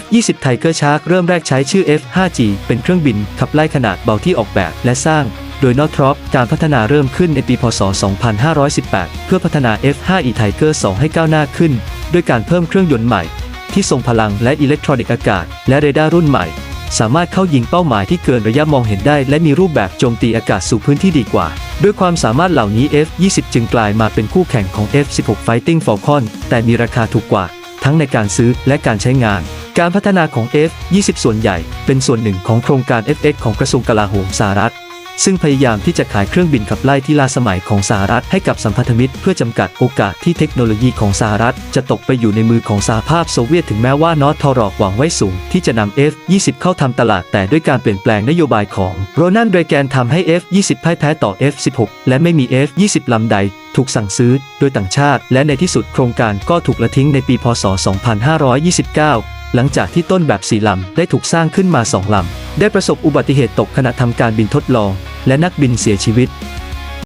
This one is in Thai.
F-20 Tiger Shark เริ่มแรกใช้ชื่อ F-5G เป็นเครื่องบินขับไล่ขนาดเบาที่ออกแบบและสร้างโดยนอทรอปการพัฒนาเริ่มขึ้นในปีพศ 2518 เพื่อพัฒนา F-5E Tiger 2 ให้ก้าวหน้าขึ้น ด้วยการเพิ่มเครื่องยนต์ใหม่ ที่ทรงพลังและอิเล็กทรอนิกส์อากาศ และเรดาร์รุ่นใหม่ สามารถเข้ายิงเป้าหมายที่เกินระยะมองเห็นได้ และมีรูปแบบโจมตีอากาศสู่พื้นที่ดีกว่า ด้วยความสามารถเหล่านี้ F-20 จึงกลายมาเป็นคู่แข่งของ F-16 Fighting Falcon แต่มีราคาถูกกว่า ทั้งในการซื้อและการใช้งาน การพัฒนาของ F-20 ส่วนใหญ่ เป็นส่วนหนึ่งของโครงการ FX ของกระทรวงกลาโหมสหรัฐ ซึ่งพยายามที่จะขายเครื่องบินขับไล่ที่ล้าสมัยของสหรัฐให้กับสัมพันธมิตร เพื่อจำกัดโอกาสที่เทคโนโลยีของสหรัฐ จะตกไปอยู่ในมือของสหภาพโซเวียตถึงแม้ว่านอตทอรอกหวังไว้สูง ที่จะนำ F-20 เข้าทำตลาดแต่ด้วยการเปลี่ยนแปลงนโยบายของโรนัลด์เรแกนทำให้ F-20 พ่ายแพ้ต่อ F-16 และไม่มี F-20 ลำใดถูกสั่งซื้อโดยต่างชาติ และในที่สุดโครงการก็ถูกละทิ้งในปีพศ 2529 หลังจากที่ต้นแบบสี่ลำได้ถูกสร้างขึ้นมาสองลำ ได้ประสบอุบัติเหตุตกขณะทำการบินทดลอง และนักบินเสียชีวิต